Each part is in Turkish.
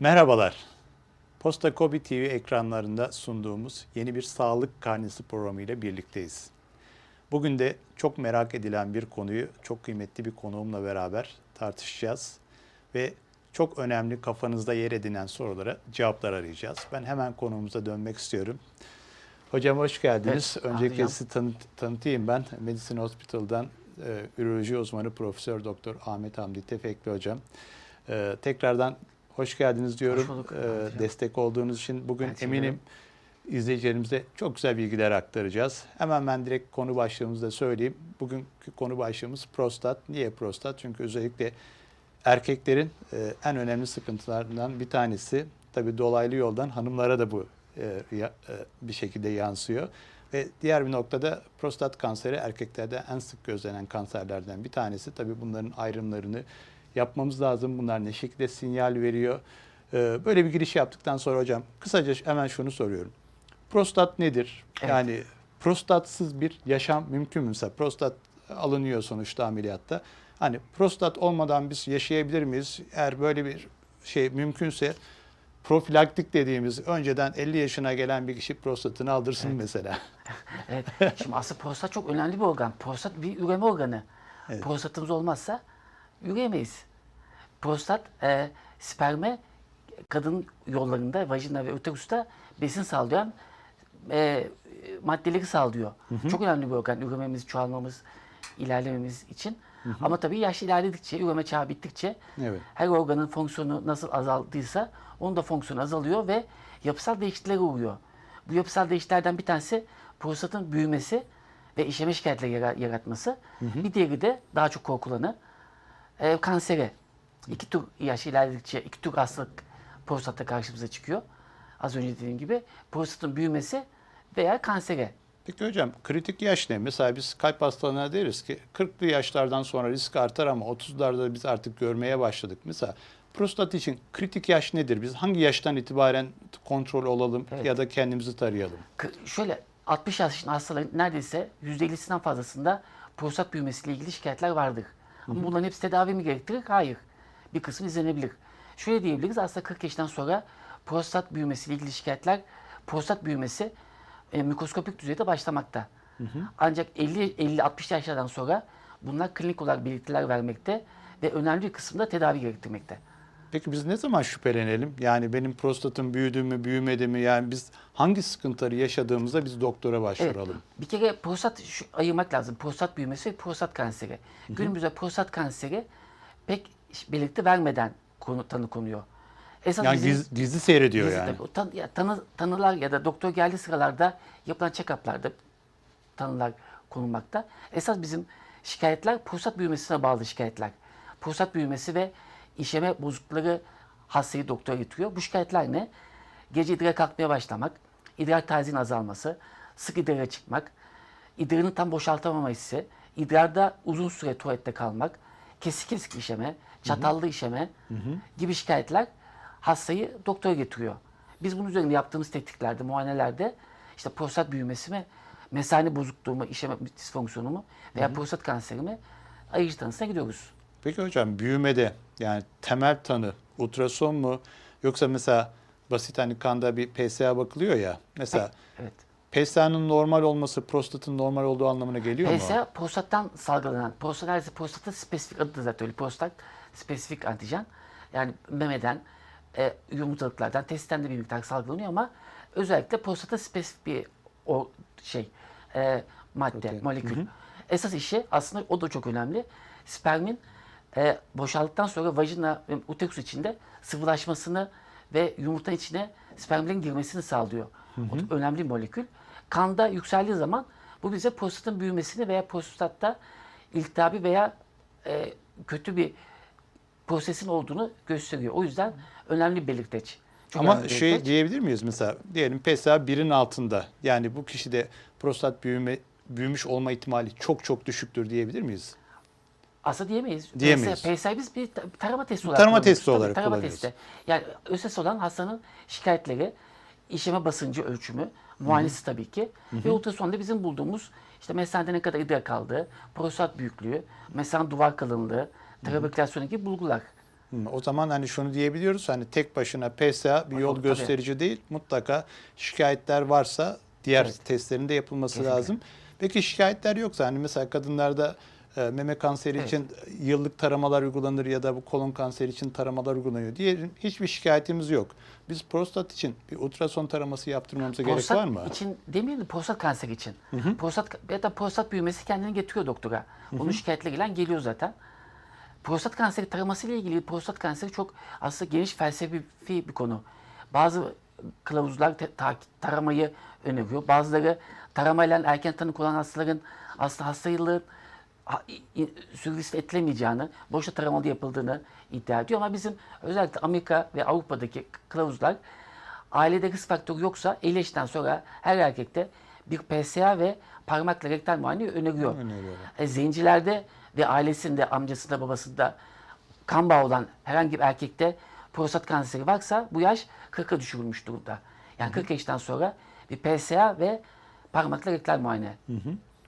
Merhabalar. Posta Kobi TV ekranlarında sunduğumuz yeni bir sağlık karnesi programı ile birlikteyiz. Bugün de çok merak edilen bir konuyu çok kıymetli bir konuğumla beraber tartışacağız ve çok önemli kafanızda yer edinen sorulara cevaplar arayacağız. Ben hemen konuğumuza dönmek istiyorum. Hocam hoş geldiniz. Evet, Öncelikle sizi tanıt- tanıtayım ben. Medicine Hospital'dan e, üroloji uzmanı Profesör Doktor Ahmet Hamdi Tefekli hocam. E, tekrardan hoş geldiniz diyorum. Hoş bulduk, E, hocam. destek olduğunuz için bugün Ben eminim ederim. izleyicilerimize çok güzel bilgiler aktaracağız. Hemen ben direkt konu başlığımızı da söyleyeyim. Bugünkü konu başlığımız prostat. Niye prostat? Çünkü özellikle erkeklerin e, en önemli sıkıntılarından bir tanesi. Tabii dolaylı yoldan hanımlara da bu e, ya- e, bir şekilde yansıyor. Ve diğer bir noktada prostat kanseri erkeklerde en sık gözlenen kanserlerden bir tanesi. Tabii bunların ayrımlarını yapmamız lazım. Bunlar ne şekilde sinyal veriyor? E, böyle bir giriş yaptıktan sonra hocam kısaca hemen şunu soruyorum. Prostat nedir? Evet. Yani prostatsız bir yaşam mümkün mü? Mesela prostat alınıyor sonuçta ameliyatta. Hani prostat olmadan biz yaşayabilir miyiz? Eğer böyle bir şey mümkünse profilaktik dediğimiz önceden 50 yaşına gelen bir kişi prostatını aldırsın mesela. Evet. Şimdi aslında prostat çok önemli bir organ. Prostat bir üreme organı. Evet. Prostatımız olmazsa üreyemeyiz. Prostat e, sperme kadın yollarında, vajina ve uterusta besin sağlayan e, maddeleri sağlıyor. Çok önemli bir organ ürememiz, çoğalmamız, ilerlememiz için. Ama tabii yaş ilerledikçe, üreme çağı bittikçe Evet. her organın fonksiyonu nasıl azaldıysa onun da fonksiyonu azalıyor ve yapısal değişikliklere uğruyor. Bu yapısal değişikliklerden bir tanesi prostatın büyümesi ve işeme şikayetleri yara- yaratması. Bir diğeri de daha çok korkulanı e, kansere. İki tür yaş ilerledikçe iki tür hastalık prostatta karşımıza çıkıyor. Az önce dediğim gibi prostatın büyümesi veya kansere. Peki hocam kritik yaş ne? Mesela biz kalp hastalarına deriz ki 40'lı yaşlardan sonra risk artar ama 30'larda biz artık görmeye başladık. Mesela prostat için kritik yaş nedir? Biz hangi yaştan itibaren kontrol olalım Evet. ya da kendimizi tarayalım? Şöyle 60 yaşında hastaların neredeyse %50'sinden fazlasında prostat büyümesiyle ilgili şikayetler vardır. Ama bunların hepsi tedavi mi gerektirir? Hayır. Bir kısmı izlenebilir. Şöyle diyebiliriz aslında 40 yaşından sonra prostat büyümesiyle ilgili şikayetler, prostat büyümesi e, mikroskopik düzeyde başlamakta. Ancak 50-60 yaşlardan sonra bunlar klinik olarak belirtiler vermekte ve önemli bir kısımda tedavi gerektirmekte. Peki biz ne zaman şüphelenelim? Yani benim prostatım büyüdü mü, büyümedi mi? Yani biz hangi sıkıntıları yaşadığımızda biz doktora Evet. başvuralım? Bir kere prostat şu, ayırmak lazım. Prostat büyümesi ve prostat kanseri. Günümüzde prostat kanseri pek belirti vermeden konu, tanı konuyor. Esas Yani bizim- giz- gizli seyrediyor gizli yani. tabii. Tan- ya tanı, tanılar ya da doktor geldiği sıralarda yapılan check-up'larda tanılar konulmakta. Esas bizim şikayetler prostat büyümesine bağlı şikayetler. Prostat büyümesi ve işeme bozuklukları hastayı doktora getiriyor. Bu şikayetler ne? Gece idrara kalkmaya başlamak, idrar tazinin azalması, sık idrara çıkmak, idrarını tam boşaltamama hissi, idrarda uzun süre tuvalette kalmak, kesik kesik işeme, çatallı işeme gibi şikayetler hastayı doktora getiriyor. Biz bunun üzerine yaptığımız tetkiklerde, muayenelerde işte prostat büyümesi mi, mesane bozukluğu mu, işeme disfonksiyonu mu veya prostat kanseri mi ayırıcı tanısına gidiyoruz. Peki hocam büyümede yani temel tanı ultrason mu yoksa mesela basit hani kanda bir PSA bakılıyor ya. Mesela Evet. PSA'nın normal olması prostatın normal olduğu anlamına geliyor mu? PSA prostattan salgılanan, prostat neredeyse prostatın spesifik adı da zaten öyle. Prostat spesifik antijen. Yani memeden, e, yumurtalıklardan, testten de bir miktar salgılanıyor ama özellikle prostata spesifik bir o şey e, madde, Protein. molekül. Esas işi aslında o da çok önemli. Spermin e, boşaldıktan sonra vajina ve uterus içinde sıvılaşmasını ve yumurta içine spermlerin girmesini sağlıyor. O çok önemli bir molekül. Kanda yükseldiği zaman bu bize prostatın büyümesini veya prostatta iltihabi veya e, kötü bir prosesin olduğunu gösteriyor. O yüzden önemli bir belirteç. Çok önemli Ama şey belirteç. diyebilir miyiz mesela diyelim PSA 1'in altında yani bu kişide prostat büyüme büyümüş olma ihtimali çok çok düşüktür diyebilir miyiz? Aslında diyemeyiz. Diyemeyiz. PSA, PSA biz bir ta- tarama testi olarak Tarama testi Tabii, olarak tarama kullanıyoruz. testi. Yani öses olan hastanın şikayetleri, işeme basıncı ölçümü, muayenesi tabii ki ve ultrasonda bizim bulduğumuz işte mesanede ne kadar idrar kaldığı, prostat büyüklüğü, mesan duvar kalınlığı, trabekülasyon gibi bulgular. Hı, O zaman hani şunu diyebiliyoruz hani tek başına PSA bir yol Tabii. gösterici değil. Mutlaka şikayetler varsa diğer Evet. testlerin de yapılması Kesinlikle. lazım. Peki şikayetler yoksa hani mesela kadınlarda e, meme kanseri Evet. için yıllık taramalar uygulanır ya da bu kolon kanseri için taramalar uygulanıyor. Diyelim hiçbir şikayetimiz yok. Biz prostat için bir ultrason taraması yaptırmamıza gerek prostat var mı? için demeyelim de prostat kanseri için. Prostat ya da prostat büyümesi kendini getiriyor doktora. Onun şikayetle gelen geliyor zaten. Prostat kanseri taraması ile ilgili prostat kanseri çok aslında geniş felsefi bir konu. Bazı kılavuzlar ta- taramayı öneriyor. Bazıları taramayla erken tanı konan hastaların aslında hasta yıllığın ha- i- i- sürgüsü etkilemeyeceğini, boşta taramalı yapıldığını iddia ediyor. Ama bizim özellikle Amerika ve Avrupa'daki kılavuzlar ailede risk faktörü yoksa 50 yaşından sonra her erkekte bir PSA ve parmakla rektal muayene öneriyor. Öneriyorlar. E, zencilerde ve ailesinde, amcasında, babasında kan bağı olan herhangi bir erkekte prostat kanseri varsa bu yaş 40'a düşürülmüş durumda. Yani 40 yaştan sonra bir PSA ve parmakla rektal muayene.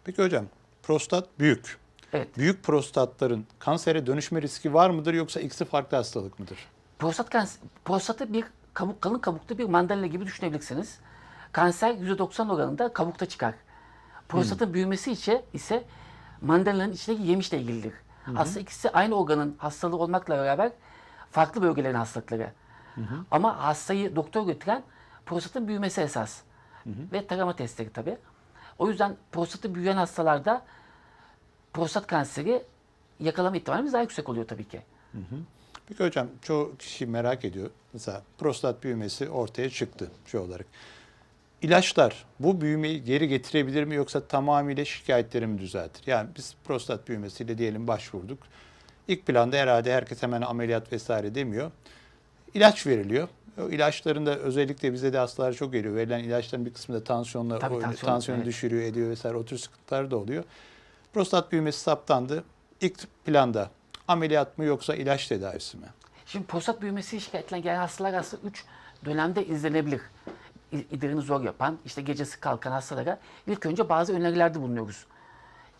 Peki hocam prostat büyük. Evet. Büyük prostatların kansere dönüşme riski var mıdır yoksa ikisi farklı hastalık mıdır? Prostat kanser, prostatı bir kabuk, kalın kabuklu bir mandalina gibi düşünebilirsiniz. Kanser %90 oranında kabukta çıkar. Prostatın büyümesi içe ise mandalina'nın içindeki yemişle ilgilidir. Aslında ikisi aynı organın hastalığı olmakla beraber farklı bölgelerin hastalıkları. Ama hastayı doktor götüren prostatın büyümesi esas. Ve tarama testleri tabii. O yüzden prostatı büyüyen hastalarda prostat kanseri yakalama ihtimalimiz daha yüksek oluyor tabii ki. Peki hocam çoğu kişi merak ediyor. Mesela prostat büyümesi ortaya çıktı şey olarak. İlaçlar bu büyümeyi geri getirebilir mi yoksa tamamıyla şikayetleri mi düzeltir? Yani biz prostat büyümesiyle diyelim başvurduk. İlk planda herhalde herkes hemen ameliyat vesaire demiyor. İlaç veriliyor. O ilaçların da özellikle bize de hastalar çok geliyor. Verilen ilaçların bir kısmı da tansiyonla Tabii, o- tansiyon, tansiyonu evet. düşürüyor, ediyor vesaire. O tür sıkıntılar da oluyor. Prostat büyümesi saptandı. İlk planda ameliyat mı yoksa ilaç tedavisi mi? Şimdi prostat büyümesi şikayetiyle gelen hastalar aslında 3 dönemde izlenebilir. İdrini zor yapan, işte gecesi kalkan hastalara ilk önce bazı önerilerde bulunuyoruz.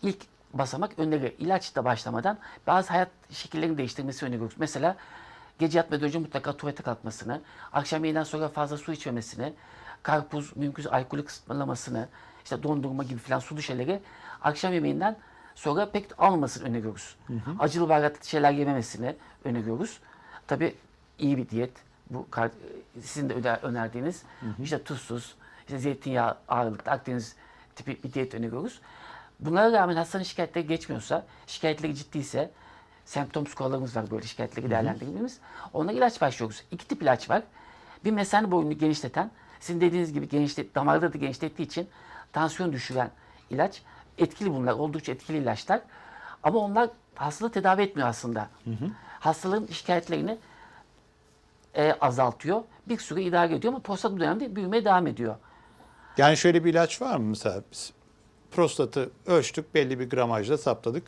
İlk basamak öneri. İlaçla başlamadan bazı hayat şekillerini değiştirmesi öneriyoruz. Mesela gece yatmadan önce mutlaka tuvalete kalkmasını, akşam yemeğinden sonra fazla su içmemesini, karpuz, mümkünse alkolü kısıtlamasını, işte dondurma gibi falan sulu şeyleri akşam yemeğinden sonra pek almamasını öneriyoruz. Acılı baharatlı şeyler yememesini öneriyoruz. Tabii iyi bir diyet. Bu sizin de öner- önerdiğiniz işte tuzsuz, işte zeytinyağı ağırlıklı Akdeniz tipi bir diyet öneriyoruz. Bunlara rağmen hastanın şikayetleri geçmiyorsa, şikayetleri ciddiyse, semptom skorlarımız var böyle şikayetleri değerlendirdiğimiz. Ona ilaç başlıyoruz. İki tip ilaç var. Bir mesane boyunu genişleten, sizin dediğiniz gibi genişlet, damarları da genişlettiği için tansiyon düşüren ilaç. Etkili bunlar, oldukça etkili ilaçlar. Ama onlar hastalığı tedavi etmiyor aslında. Hastalığın şikayetlerini e, azaltıyor. Bir süre idare ediyor ama prostat bu dönemde büyümeye devam ediyor. Yani şöyle bir ilaç var mı mesela biz prostatı ölçtük belli bir gramajla saptadık.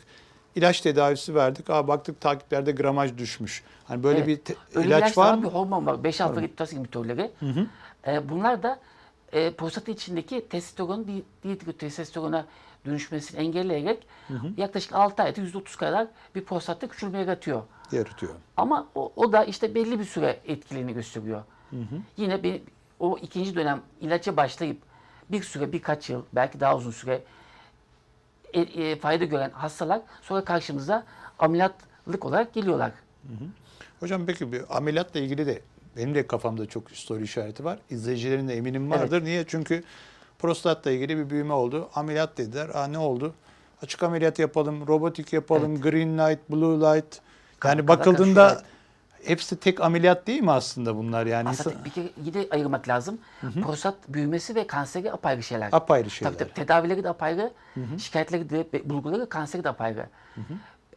İlaç tedavisi verdik. Aa baktık takiplerde gramaj düşmüş. Hani böyle Evet. bir te- Öyle ilaç ilaçlar var Bir mı? hormon var. 5 alfa receptors inhibitörleri. E, bunlar da e, prostatın içindeki testosteron di- dihidrotestosterona dönüşmesini engelleyerek yaklaşık 6 ayda %30 kadar bir prostatta küçülme yaratıyor. Yaratıyor. Ama o, o da işte belli bir süre etkililiğini gösteriyor. Yine bir, o ikinci dönem ilaca başlayıp bir süre birkaç yıl belki daha uzun süre e, e, fayda gören hastalar sonra karşımıza ameliyatlık olarak geliyorlar. Hocam peki bir ameliyatla ilgili de benim de kafamda çok soru işareti var. İzleyicilerin de eminim vardır. Niye? Çünkü prostatla ilgili bir büyüme oldu. Ameliyat dediler. Aa ne oldu? Açık ameliyat yapalım, robotik yapalım, green light, blue light. Yani Kadar bakıldığında karışıyor, hepsi tek ameliyat değil mi aslında bunlar? Yani Aslında insan- bir kere yine ayırmak lazım. Prostat büyümesi ve kanseri apayrı şeyler. apayrı şeyler. Tabii, tabii, tedavileri de apayrı, şikayetleri de, bulguları, kanseri de apayrı.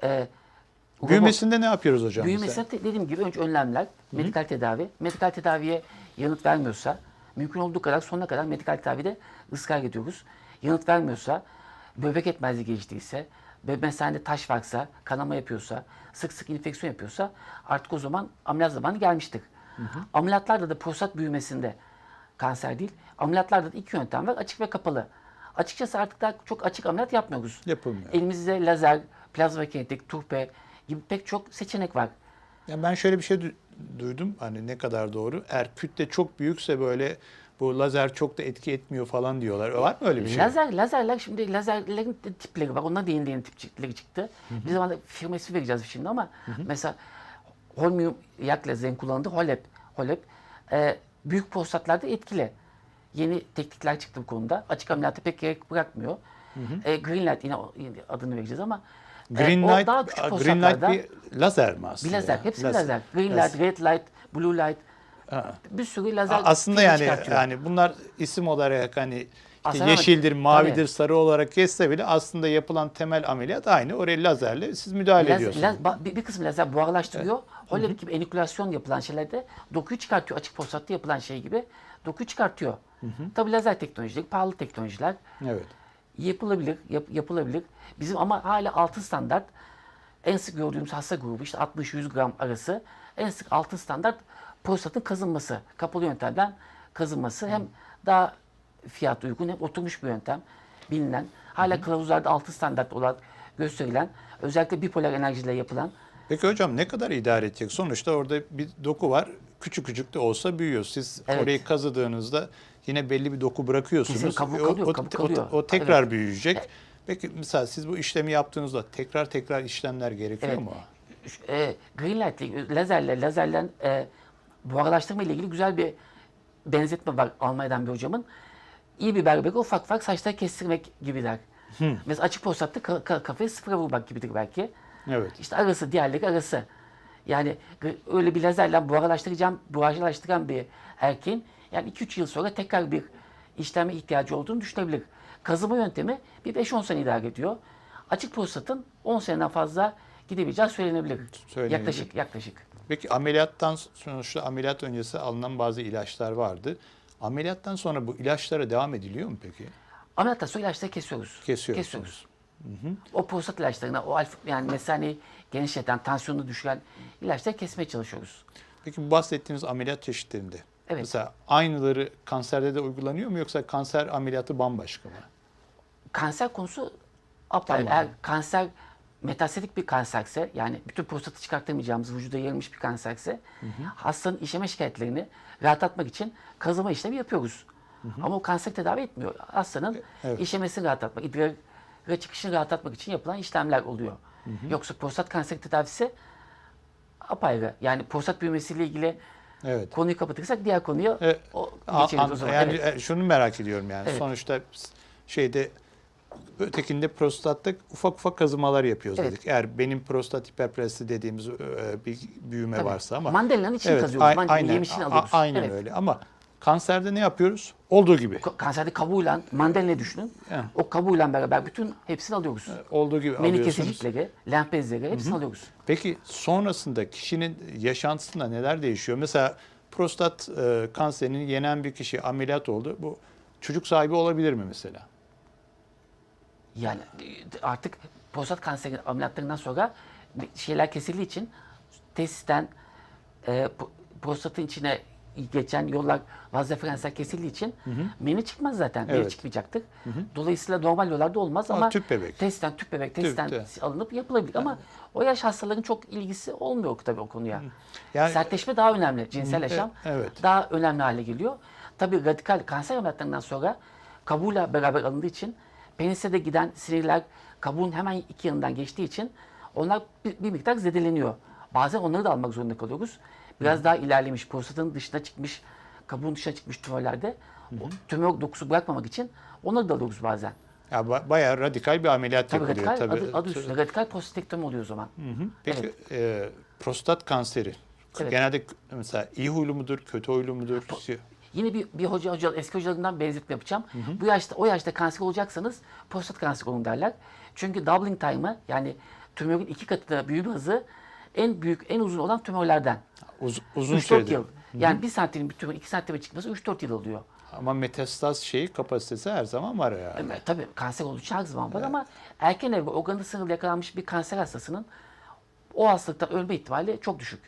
Ee, robot- Büyümesinde ne yapıyoruz hocam? mesela? Büyümesine de- dediğim gibi önce önlemler, medikal tedavi. Medikal tedaviye yanıt vermiyorsa, mümkün olduğu kadar sonuna kadar medikal tedavide ısrar ediyoruz. Yanıt vermiyorsa, böbrek yetmezliği geliştiyse, mesanede taş varsa, kanama yapıyorsa, sık sık enfeksiyon yapıyorsa artık o zaman ameliyat zamanı gelmiştir. Ameliyatlarda da prostat büyümesinde kanser değil, ameliyatlarda da iki yöntem var, açık ve kapalı. Açıkçası artık daha çok açık ameliyat yapmıyoruz. Yapılmıyor. Elimizde lazer, plazma kinetik, turpe gibi pek çok seçenek var. Ya ben şöyle bir şey du- duydum. Hani ne kadar doğru. Eğer kütle çok büyükse böyle bu lazer çok da etki etmiyor falan diyorlar. Var mı öyle bir şey? Lazer, lazerler şimdi lazerlerin de tipleri var. Onların da yeni yeni tipleri çıktı. Bir zaman firma ismi vereceğiz şimdi ama mesela holmium yak lazerin kullanıldığı HOLEP. HOLEP e, büyük prostatlarda etkili. Yeni teknikler çıktı bu konuda. Açık ameliyata pek gerek bırakmıyor. E, green light yine, o- yine adını vereceğiz ama e, Green light, daha küçük Green light bir lazer mi aslında? bir lazer. ya? Hepsi bir lazer. Green light, red light, blue light. Ha. Bir sürü lazer Aslında yani çıkartıyor. yani bunlar isim olarak hani işte yeşildir, mavidir, tabii. sarı olarak geçse bile aslında yapılan temel ameliyat aynı. Oraya lazerle siz müdahale Laz- ediyorsunuz. laz- bir, bir kısmı lazer buharlaştırıyor. Holep gibi enikülasyon yapılan şeylerde dokuyu çıkartıyor. Açık prostatta yapılan şey gibi dokuyu çıkartıyor. Tabii lazer teknolojileri, pahalı teknolojiler Evet. Yapılabilir, yap- yapılabilir. Bizim ama hala altın standart en sık gördüğümüz hasta grubu işte 60-100 gram arası en sık altın standart prostatın kazınması. Kapalı yöntemden kazınması hem daha fiyat uygun hem oturmuş bir yöntem bilinen. Hala kılavuzlarda altın standart olarak gösterilen özellikle bipolar enerjiyle yapılan Peki hocam ne kadar idare edecek? Sonuçta orada bir doku var. Küçük küçük de olsa büyüyor. Siz Evet. orayı kazıdığınızda yine belli bir doku bırakıyorsunuz. Kesin kabuk E, o, kalıyor, o- kabuk o- kalıyor. o tekrar Evet. büyüyecek. Peki mesela siz bu işlemi yaptığınızda tekrar tekrar işlemler gerekiyor Evet. mu? E, green light, ile- lazerle, lazerle e, buharlaştırma ile ilgili güzel bir benzetme var Almanya'dan bir hocamın. İyi bir berber ufak ufak saçları kestirmek gibi der. Mesela açık prostatta ka- ka- kafayı sıfıra vurmak gibidir belki. Evet. İşte arası, diğerleri arası. Yani gr- öyle bir lazerle buharlaştıracağım, buharlaştıran bir erkeğin yani 2-3 yıl sonra tekrar bir işleme ihtiyacı olduğunu düşünebilir. Kazıma yöntemi bir 5-10 sene idare ediyor. Açık prostatın 10 seneden fazla gidebileceği söylenebilir. Söylenebilir. Yaklaşık, yaklaşık. Peki ameliyattan sonuçta ameliyat öncesi alınan bazı ilaçlar vardı. Ameliyattan sonra bu ilaçlara devam ediliyor mu peki? Ameliyattan sonra ilaçları kesiyoruz. Kesiyorsunuz. Kesiyoruz. O prostat ilaçlarına, o alfa, yani mesaneyi genişleten, tansiyonunu düşüren ilaçları kesmeye çalışıyoruz. Peki bu bahsettiğiniz ameliyat çeşitlerinde Evet. mesela aynıları kanserde de uygulanıyor mu yoksa kanser ameliyatı bambaşka mı? Kanser konusu apayrı. Tamam. Eğer kanser metastatik bir kanserse yani bütün prostatı çıkartamayacağımız vücuda yayılmış bir kanserse hastanın işeme şikayetlerini rahatlatmak için kazıma işlemi yapıyoruz. Ama o kanser tedavi etmiyor. Hastanın Evet. işemesini rahatlatmak, idrara çıkışını rahatlatmak için yapılan işlemler oluyor. Yoksa prostat kanseri tedavisi apayrı. Yani prostat büyümesiyle ilgili Evet. konuyu kapatırsak diğer konuya E, o, geçeriz o zaman. yani Evet. e, şunu merak ediyorum yani. Evet. Sonuçta şeyde ötekinde prostatta ufak ufak kazımalar yapıyoruz Evet. dedik. Eğer benim prostat hiperplasi dediğimiz e, bir büyüme Tabii. varsa ama Mandalina'nın içini Evet, kazıyoruz. a- Mandalina aynen, yemişini alıyoruz. aynen Evet. öyle ama kanserde ne yapıyoruz? Olduğu gibi. Ka- Kanserde kabuğuyla, mandalina düşünün. Evet. O kabuğuyla beraber bütün hepsini alıyoruz. Olduğu gibi Meni alıyorsunuz. kesicikleri, lenf bezleri hepsini alıyoruz. Peki sonrasında kişinin yaşantısında neler değişiyor? Mesela prostat e, kanserini yenen bir kişi ameliyat oldu. Bu çocuk sahibi olabilir mi mesela? Yani e, artık prostat kanseri ameliyatlarından sonra şeyler kesildiği için tesisten e, pro- prostatın içine geçen yollar vazdeferensler kesildiği için meni çıkmaz zaten. Evet. çıkmayacaktır. Dolayısıyla normal yollarda olmaz Ama ama tüp bebek. testten tüp bebek testten Tüpte. alınıp yapılabilir ama o yaş hastaların çok ilgisi olmuyor tabii o konuya. Yani- Sertleşme daha önemli. Cinsel yaşam evet. daha önemli hale geliyor. Tabii radikal kanser ameliyatlarından sonra kabuğuyla beraber alındığı için penise de giden sinirler kabuğun hemen iki yanından geçtiği için onlar bir, bir miktar zedeleniyor. Bazen onları da almak zorunda kalıyoruz. Biraz daha ilerlemiş, prostatın dışına çıkmış, kabuğun dışına çıkmış tümörlerde o tümör dokusu bırakmamak için onları da alıyoruz bazen. Ya ba- bayağı radikal bir ameliyat Tabii yapılıyor radikal, tabii. adı, adı üstünde radikal prostatektomi oluyor o zaman. Hı hı. Peki e, prostat kanseri Evet. genelde k- mesela iyi huylu mudur, kötü huylu mudur? Yine bir, bir hoca, hoca eski hocalarından benzetme yapacağım. Bu yaşta o yaşta kanser olacaksanız prostat kanseri olun derler. Çünkü doubling time'ı yani tümörün iki katına büyüme hızı en büyük, en uzun olan tümörlerden. Uz- uzun 3-4 süredir. yıl. Yani bir santimin bir tümör 2 santime çıkması 3-4 yıl alıyor. Ama metastaz şeyi kapasitesi her zaman var yani. E, tabii kanser için her zaman var ama erken evre organı sınırlı yakalanmış bir kanser hastasının o hastalıktan ölme ihtimali çok düşük.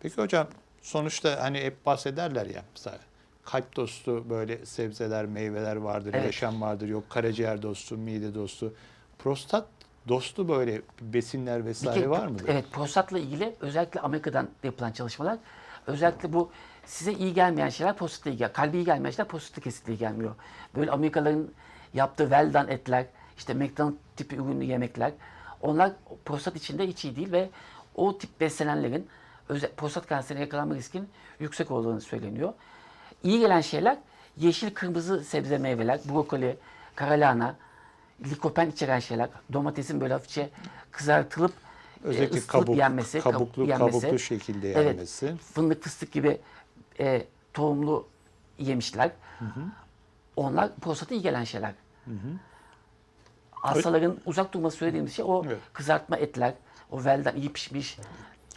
Peki hocam sonuçta hani hep bahsederler ya mesela kalp dostu böyle sebzeler, meyveler vardır, Evet. yaşam vardır. Yok karaciğer dostu, mide dostu. Prostat dostu böyle besinler vesaire kere- var mıdır? Evet, prostatla ilgili özellikle Amerika'dan yapılan çalışmalar özellikle bu size iyi gelmeyen şeyler prostatla iyi gel. Kalbi iyi gelmeyen şeyler prostatla kesinlikle iyi gelmiyor. Böyle Amerikalıların yaptığı well done etler, işte McDonald's tipi ürünlü yemekler onlar prostat içinde hiç iyi değil ve o tip beslenenlerin özel, prostat kanserine yakalanma riskinin yüksek olduğunu söyleniyor. İyi gelen şeyler yeşil kırmızı sebze meyveler, brokoli, karalahana, likopen içeren şeyler, domatesin böyle hafifçe kızartılıp Özellikle e, kabuk- yenmesi, kab- kabuklu- yenmesi. kabuklu şekilde Evet, yenmesi. fındık fıstık gibi e, tohumlu yemişler. Onlar prostata iyi gelen şeyler. Hastaların uzak durması söylediğimiz şey o Evet. kızartma etler, o velden iyi pişmiş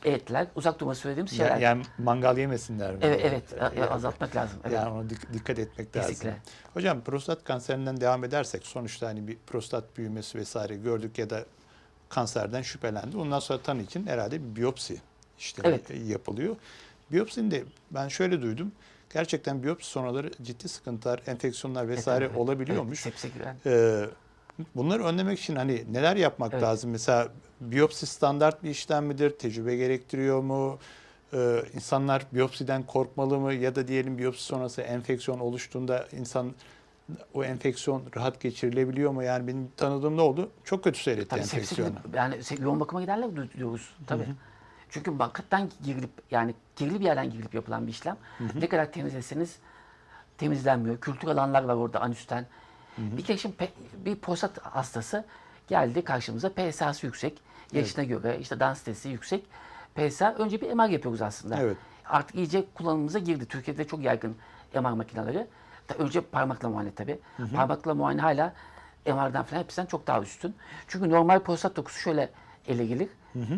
etler, uzak durması söylediğimiz şeyler. Yani, yani mangal yemesinler mi? evet, evet, Yani- azaltmak lazım. Evet. Yani ona dik- dikkat etmek lazım. Kesinlikle. Hocam prostat kanserinden devam edersek sonuçta hani bir prostat büyümesi vesaire gördük ya da kanserden şüphelendi. Ondan sonra tanı için herhalde bir biyopsi işlemi Evet. yapılıyor. Biyopsinin de ben şöyle duydum. Gerçekten biyopsi sonraları ciddi sıkıntılar, enfeksiyonlar vesaire Evet, olabiliyormuş. Evet, sepse giren. Ee, bunları önlemek için hani neler yapmak Evet. lazım? Mesela biyopsi standart bir işlem midir? Tecrübe gerektiriyor mu? Ee, insanlar biyopsiden korkmalı mı? Ya da diyelim biyopsi sonrası enfeksiyon oluştuğunda insan o enfeksiyon rahat geçirilebiliyor mu? Yani benim tanıdığım ne oldu? Çok kötü seyretti Tabii enfeksiyonu. yani yoğun bakıma gidenler du- diyoruz tabii. Çünkü hakikaten girilip yani kirli bir yerden girilip yapılan bir işlem. Ne kadar temizleseniz temizlenmiyor. Kültür alanlar var orada anüsten. Bir kere şimdi bir prostat hastası geldi karşımıza. PSA'sı yüksek. Yaşına göre işte densitesi yüksek. PSA önce bir MR yapıyoruz aslında. Evet. Artık iyice kullanımımıza girdi. Türkiye'de çok yaygın MR makineleri. Ta- Önce parmakla muayene tabii. Parmakla muayene hala MR'dan falan hepsinden çok daha üstün. Çünkü normal prostat dokusu şöyle ele gelir.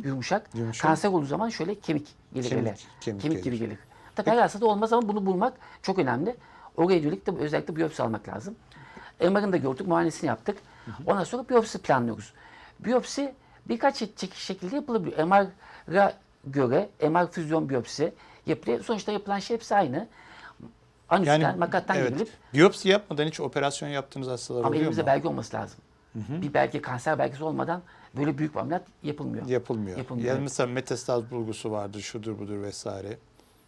Yumuşak. Yumuşak. Kanser olduğu zaman şöyle kemik gelir Kemik- ele. kemik Kemik, gibi gelir. Tabii her hastada olmaz ama bunu bulmak çok önemli. Oraya yönelik de özellikle biyopsi almak lazım. MR'ını da gördük, muayenesini yaptık. Ondan sonra biyopsi planlıyoruz. Biyopsi birkaç şekilde yapılabiliyor. MR'a göre MR füzyon biyopsi yapılıyor. Sonuçta yapılan şey hepsi aynı. Anüsten, Yani makattan evet, girilip biyopsi yapmadan hiç operasyon yaptığınız hastalar ama oluyor elimizde mu? belge olması lazım. Bir belge, kanser belgesi olmadan böyle büyük bir ameliyat yapılmıyor. Yapılmıyor. Yapılmıyor, Ya evet. mesela metastaz bulgusu vardır, şudur budur vesaire.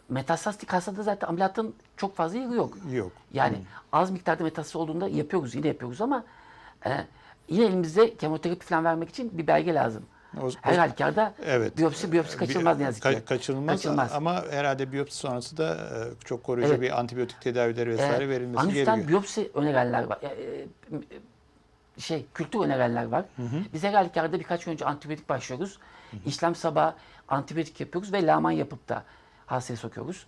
Metastastik hastada zaten ameliyatın çok fazla yeri yok. Yok. Yani az miktarda metastaz olduğunda yapıyoruz, yine yapıyoruz ama e, yine elimizde kemoterapi falan vermek için bir belge lazım. O- Her halükarda Evet. biyopsi biyopsi kaçılmaz ne yazık ki. Ka- kaçınılmaz, Kaçılmaz. ama herhalde biyopsi sonrası da e, çok koruyucu Evet. bir antibiyotik tedavileri vesaire Ee, verilmesi Anüsten gerekiyor. biyopsi önerenler var. E, e, şey kültür önerenler var. Biz her halükarda birkaç gün önce antibiyotik başlıyoruz. İşlem sabah antibiyotik yapıyoruz ve laman yapıp da hastaya sokuyoruz.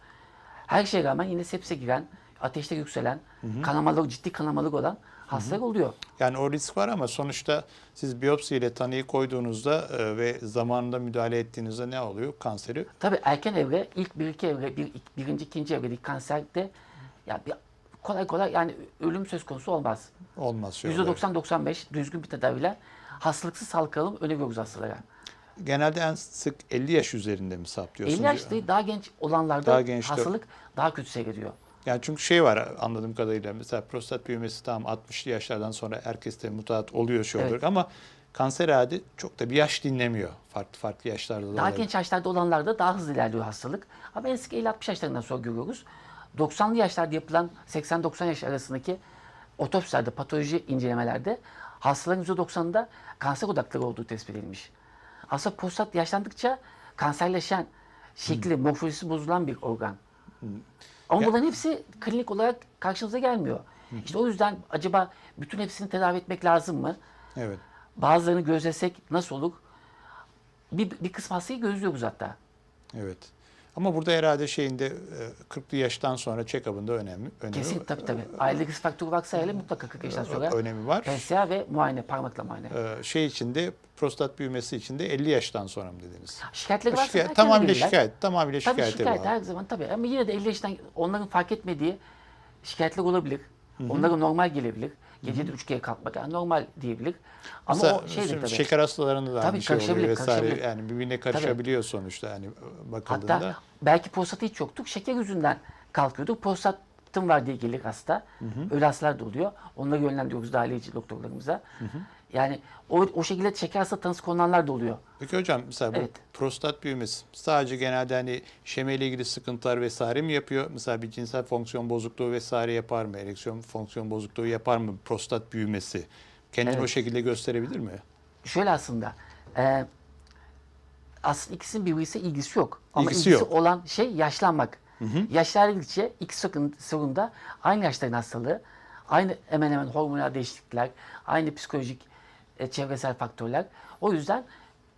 Her şeye rağmen yine sepse giren, ateşte yükselen, kanamaları ciddi kanamaları olan hastalar oluyor. Yani o risk var ama sonuçta siz biyopsiyle tanıyı koyduğunuzda e, ve zamanında müdahale ettiğinizde ne oluyor? Kanseri Tabii erken evre, ilk bir iki evre, bir, birinci, ikinci evredeki kanserde ya bir, kolay kolay yani ölüm söz konusu olmaz. olmaz. şey olarak. %90-95 düzgün bir tedaviyle hastalıksız sağlık alalım öneriyoruz hastalara. Genelde en sık 50 yaş üzerinde mi saplıyorsunuz? 50 yaş değil, daha genç olanlarda Daha gençte- hastalık daha kötü seyrediyor. Yani çünkü şey var anladığım kadarıyla mesela prostat büyümesi tamam 60'lı yaşlardan sonra herkeste mutat oluyor şey Evet. olarak ama kanser herhalde çok da bir yaş dinlemiyor farklı farklı yaşlarda da Daha genç yaşlarda olanlarda daha hızlı ilerliyor hastalık. Ama en sık 50-60 yaşlarından sonra görüyoruz. 90'lı yaşlarda yapılan 80-90 yaş arasındaki otopsilerde, patoloji incelemelerde hastaların %90'ında kanser odakları olduğu tespit edilmiş. Aslında prostat yaşlandıkça kanserleşen, şekli, morfolojisi bozulan bir organ. Ama Ya- bunların hepsi klinik olarak karşınıza gelmiyor. İşte o yüzden acaba bütün hepsini tedavi etmek lazım mı? Evet. Bazılarını gözlesek nasıl olur? Bir, bir kısım hastayı gözlüyoruz hatta. Evet. Ama burada herhalde şeyinde e, 40'lı yaştan sonra check-up'ın da önemli. önemi, Kesin tabii tabii. Aile risk faktörü varsa hele mutlaka 40 yaştan sonra önemi var. PSA ve muayene, parmakla muayene. E, şey içinde prostat büyümesi için de 50 yaştan sonra mı dediniz? Şikayetleri varsa Şikayet, tamamıyla gelirler. şikayet. Tamamıyla Tabii şikayete şikayet bağlı. her zaman tabii. Ama yine de 50 yaştan onların fark etmediği şikayetler olabilir. Onlara normal gelebilir. Gece de üç kere kalkmak yani normal diyebilir. Ama Mesela o şeydir tabii. şeker hastalarında da Tabii, şey oluyor vesaire. Yani birbirine karışabiliyor sonuçta yani bakıldığında. Hatta belki prostatı hiç yoktuk. Şeker yüzünden kalkıyorduk. Prostatım var diye gelir hasta. Öyle hastalar da oluyor. Onları yönlendiriyoruz dahilici doktorlarımıza. Yani o, o şekilde şeker tanısı konulanlar da oluyor. Peki hocam mesela bu Evet. prostat büyümesi sadece genelde hani şemeyle ilgili sıkıntılar vesaire mi yapıyor? Mesela bir cinsel fonksiyon bozukluğu vesaire yapar mı? Ereksiyon fonksiyon bozukluğu yapar mı prostat büyümesi? Kendini Evet. o şekilde gösterebilir mi? Şöyle aslında. E, aslında ikisinin birbirisiyle ilgisi yok. Ama İlgisi ilgisi yok. olan şey yaşlanmak. Yaşlandıkça iki sorun, sorunda aynı yaşların hastalığı, aynı hemen hemen hormonal değişiklikler, aynı psikolojik e, çevresel faktörler. O yüzden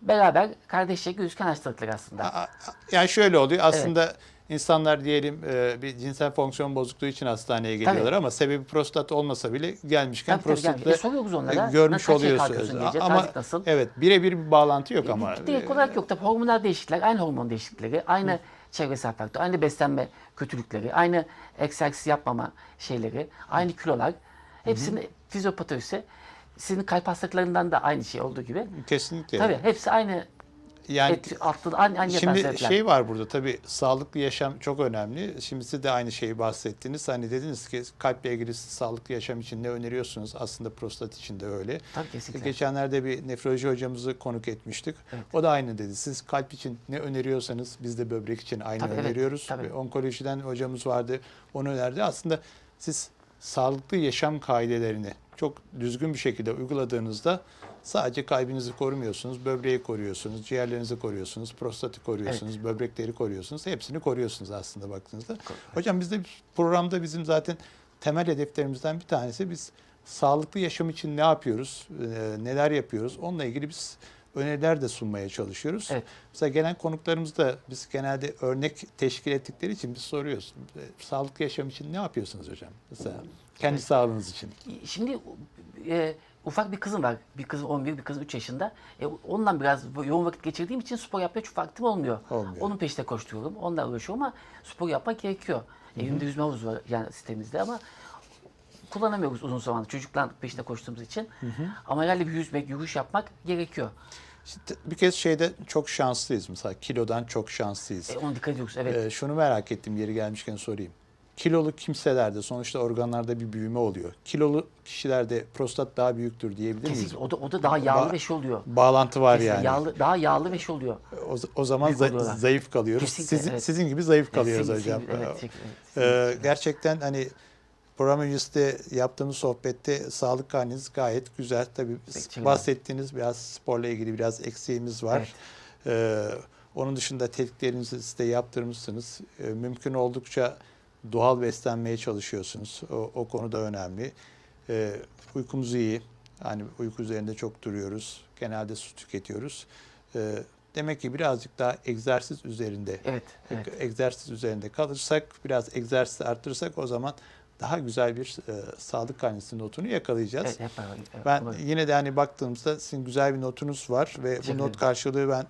beraber kardeşçe gözüken hastalıklar aslında. A- a- Yani şöyle oluyor aslında insanlar diyelim e, bir cinsel fonksiyon bozukluğu için hastaneye geliyorlar ama sebebi prostat olmasa bile gelmişken Tabii, tabii, prostatı gelmiş. E, onlara. e, görmüş oluyorsunuz. gece, Ama nasıl? evet birebir bir bağlantı yok ama. e, Direkt olarak yok. Tabii hormonal değişiklikler, aynı hormon değişiklikleri, aynı çevresel faktör, aynı beslenme kötülükleri, aynı egzersiz yapmama şeyleri, aynı kilolar. Hepsinin fizyopatolojisi sizin kalp hastalıklarından da aynı şey olduğu gibi. Kesinlikle. Tabii hepsi aynı Yani et, altında aynı, aynı Şimdi sebepler. şey var burada tabii sağlıklı yaşam çok önemli. Şimdi siz de aynı şeyi bahsettiniz. Hani dediniz ki kalple ilgili sağlıklı yaşam için ne öneriyorsunuz? Aslında prostat için de öyle. Tabii kesinlikle. Geçenlerde bir nefroloji hocamızı konuk etmiştik. Evet. O da aynı dedi. Siz kalp için ne öneriyorsanız biz de böbrek için aynı Tabii, evet, öneriyoruz. tabii. Ve Onkolojiden hocamız vardı. Onu önerdi. Aslında siz sağlıklı yaşam kaidelerini çok düzgün bir şekilde uyguladığınızda sadece kalbinizi korumuyorsunuz, böbreği koruyorsunuz, ciğerlerinizi koruyorsunuz, prostatı koruyorsunuz, böbrekleri koruyorsunuz. Hepsini koruyorsunuz aslında baktığınızda. Hocam biz de programda bizim zaten temel hedeflerimizden bir tanesi biz sağlıklı yaşam için ne yapıyoruz, e, neler yapıyoruz onunla ilgili biz öneriler de sunmaya çalışıyoruz. Evet. Mesela gelen konuklarımız da biz genelde örnek teşkil ettikleri için biz soruyoruz. E, Sağlıklı yaşam için ne yapıyorsunuz hocam? Mesela kendi sağlığınız için. Şimdi e, ufak bir kızım var. Bir kızım 11, bir kızım 3 yaşında. E, ondan biraz yoğun vakit geçirdiğim için spor yapmaya çok vaktim olmuyor. Olmuyor. Onun peşinde koşturuyorum. Onunla uğraşıyorum ama spor yapmak gerekiyor. Evimde yüzme havuzu var yani sitemizde ama kullanamıyoruz uzun zamandır. Çocuklar peşinde koştuğumuz için. Ama herhalde bir yüzmek, yürüyüş yapmak gerekiyor. Şimdi bir kez şeyde çok şanslıyız mesela kilodan çok şanslıyız. E, ona dikkat ediyoruz. Evet. Ee, şunu merak ettim yeri gelmişken sorayım. Kilolu kimselerde sonuçta organlarda bir büyüme oluyor. Kilolu kişilerde prostat daha büyüktür diyebilir miyiz? Kesinlikle. O da, o da daha yağlı Ba- ve şey oluyor. Bağlantı var Kesinlikle yani. Yağlı, daha yağlı ve şey oluyor. O, o zaman za- zayıf kalıyoruz. Kesinlikle, sizin, evet. sizin gibi zayıf kalıyoruz Sizin- hocam. evet, Ee, evet, gerçekten hani program öncesinde yaptığımız sohbette sağlık haliniz gayet güzel. Tabii Teşekkürler. bahsettiğiniz biraz sporla ilgili biraz eksiğimiz var. Evet. Ee, onun dışında tetkiklerinizi siz de yaptırmışsınız. Ee, mümkün oldukça doğal beslenmeye çalışıyorsunuz. O, o konuda önemli. Ee, uykumuz iyi. Yani uyku üzerinde çok duruyoruz. Genelde su tüketiyoruz. Ee, demek ki birazcık daha egzersiz üzerinde Evet, evet. egzersiz üzerinde kalırsak, biraz egzersiz arttırırsak o zaman daha güzel bir e, sağlık karnesi notunu yakalayacağız. Evet, beraber. Evet, ben yine de hani baktığımda sizin güzel bir notunuz var ve bu Teşekkür not karşılığı ben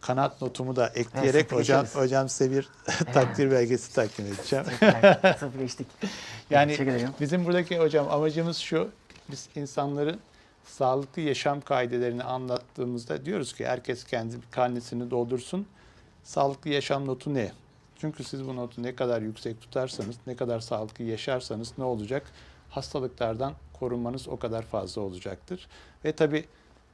kanat notumu da ekleyerek sıfır hocam hocam size bir takdir belgesi takdim edeceğim. Teşekkürler. Sıfır geçtik. Yani bizim buradaki hocam amacımız şu. Biz insanların sağlıklı yaşam kaidelerini anlattığımızda diyoruz ki herkes kendi karnesini doldursun. Sağlıklı yaşam notu ne? Çünkü siz bu notu ne kadar yüksek tutarsanız, ne kadar sağlıklı yaşarsanız ne olacak? Hastalıklardan korunmanız o kadar fazla olacaktır. Ve tabii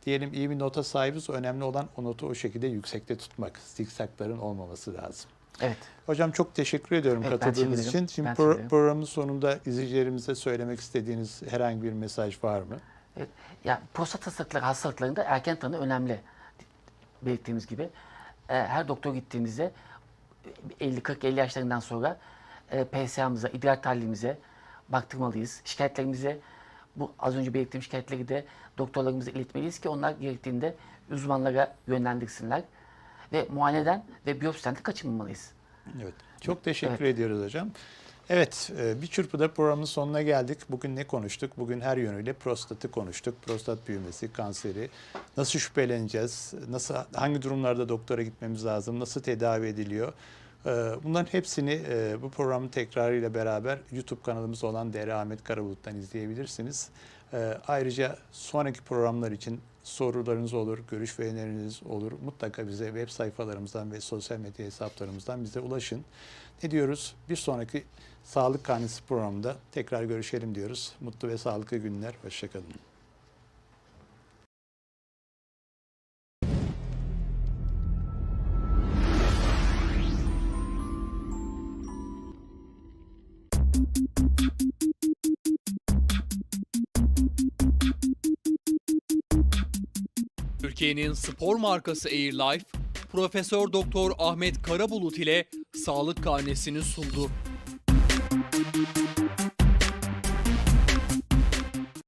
diyelim iyi bir nota sahibiz. Önemli olan o notu o şekilde yüksekte tutmak. Zikzakların olmaması lazım. Evet. Hocam çok teşekkür ediyorum Evet, katıldığınız için. Şimdi pro- programın sonunda izleyicilerimize söylemek istediğiniz herhangi bir mesaj var mı? Evet. Ya prostat hastalıkları hastalıklarında erken tanı önemli. Belirttiğimiz gibi. Her doktor gittiğimizde 50 40 50 yaşlarından sonra PSA'mıza, idrar tahlilimize baktırmalıyız. Şikayetlerimize bu az önce belirttiğim şikayetleri de doktorlarımıza iletmeliyiz ki onlar gerektiğinde uzmanlara yönlendirsinler. Ve muayeneden ve biyopsiden de kaçınmamalıyız. Evet. Çok teşekkür Evet. ediyoruz hocam. Evet, e, bir çırpıda programın sonuna geldik. Bugün ne konuştuk? Bugün her yönüyle prostatı konuştuk. Prostat büyümesi, kanseri. Nasıl şüpheleneceğiz? Nasıl hangi durumlarda doktora gitmemiz lazım? Nasıl tedavi ediliyor? E, Bunların hepsini e, bu programın tekrarıyla beraber YouTube kanalımız olan DR Ahmet Karabulut'tan izleyebilirsiniz. E, Ayrıca sonraki programlar için sorularınız olur, görüş ve öneriniz olur. Mutlaka bize web sayfalarımızdan ve sosyal medya hesaplarımızdan bize ulaşın. Ne diyoruz? Bir sonraki Sağlık Karnesi programında tekrar görüşelim diyoruz. Mutlu ve sağlıklı günler. Hoşçakalın. Türkiye'nin spor markası Airlife, Profesör Doktor Ahmet Karabulut ile sağlık karnesini sundu.